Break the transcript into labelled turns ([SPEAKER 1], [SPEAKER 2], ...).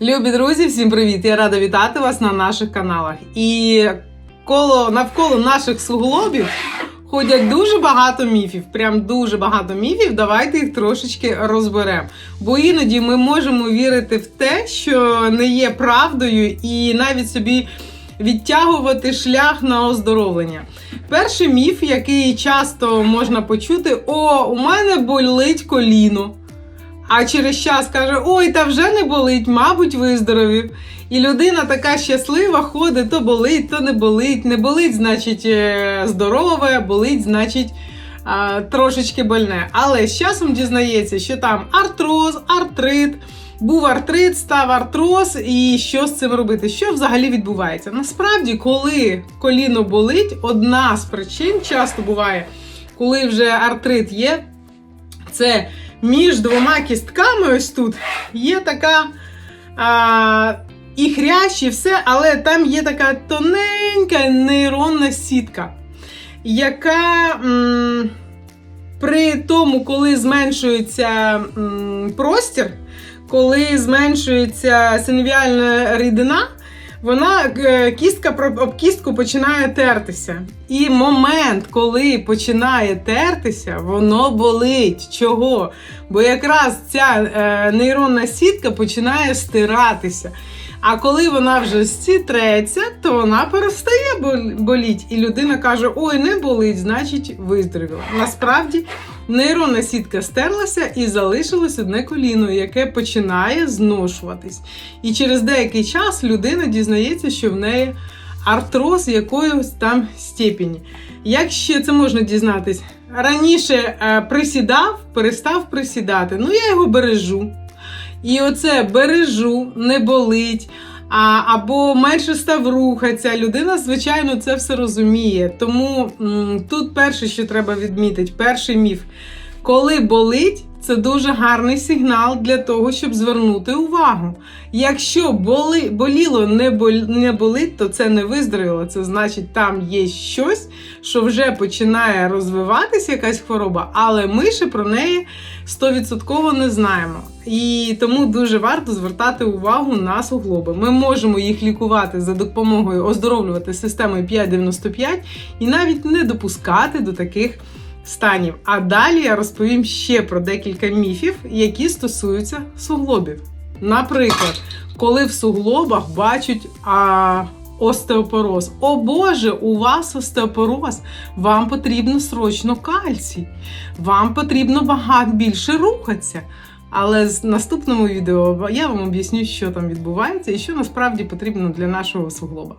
[SPEAKER 1] Любі друзі, всім привіт! Я рада вітати вас на наших каналах. І коло навколо наших суглобів ходять дуже багато міфів. Прям дуже багато міфів. Давайте їх трошечки розберемо. Бо іноді ми можемо вірити в те, що не є правдою, і навіть собі відтягувати шлях на оздоровлення. Перший міф, який часто можна почути: о, у мене болить коліно. А через час каже: Ой, та вже не болить, мабуть, виздоровів. І людина така щаслива, ходить, то болить, то не болить. Не болить, значить, е, здорове, болить, значить, трошечки больне. Але з часом дізнається, що там артроз, артрит. Був артрит, став артроз, і що з цим робити? Що взагалі відбувається? Насправді, коли коліно болить, одна з причин часто буває, коли вже артрит є, це між двома кістками, ось тут, є така а, і хрящ, і все, але там є така тоненька нейронна сітка, яка м, при тому, коли зменшується м, простір, коли зменшується синовіальна рідина, вона е, кістка об кістку починає тертися. І момент, коли починає тертися, воно болить. Чого? Бо якраз ця е, нейронна сітка починає стиратися. А коли вона вже стітреться, то вона перестає бол- боліть. І людина каже: Ой, не болить, значить виздоровіла. Насправді нейронна сітка стерлася і залишилось одне коліно, яке починає зношуватись. І через деякий час людина дізнається, що в неї артроз якоїсь там степені. Як ще це можна дізнатись? Раніше е, присідав, перестав присідати. Ну, я його бережу. І оце бережу, не болить. Або менше став рухатися. Людина, звичайно, це все розуміє. Тому тут перше, що треба відмітити, перший міф. Коли болить, це дуже гарний сигнал для того, щоб звернути увагу. Якщо боли, боліло не, бол, не болить, то це не виздоровіло. Це значить, там є щось, що вже починає розвиватися якась хвороба, але ми ще про неї 100% не знаємо. І тому дуже варто звертати увагу на суглоби. Ми можемо їх лікувати за допомогою оздоровлювати системою 595 і навіть не допускати до таких станів. А далі я розповім ще про декілька міфів, які стосуються суглобів. Наприклад, коли в суглобах бачать а, остеопороз. О Боже, у вас остеопороз, вам потрібно срочно кальцій, вам потрібно багато більше рухатися. Але в наступному відео я вам об'ясню, що там відбувається і що насправді потрібно для нашого суглоба.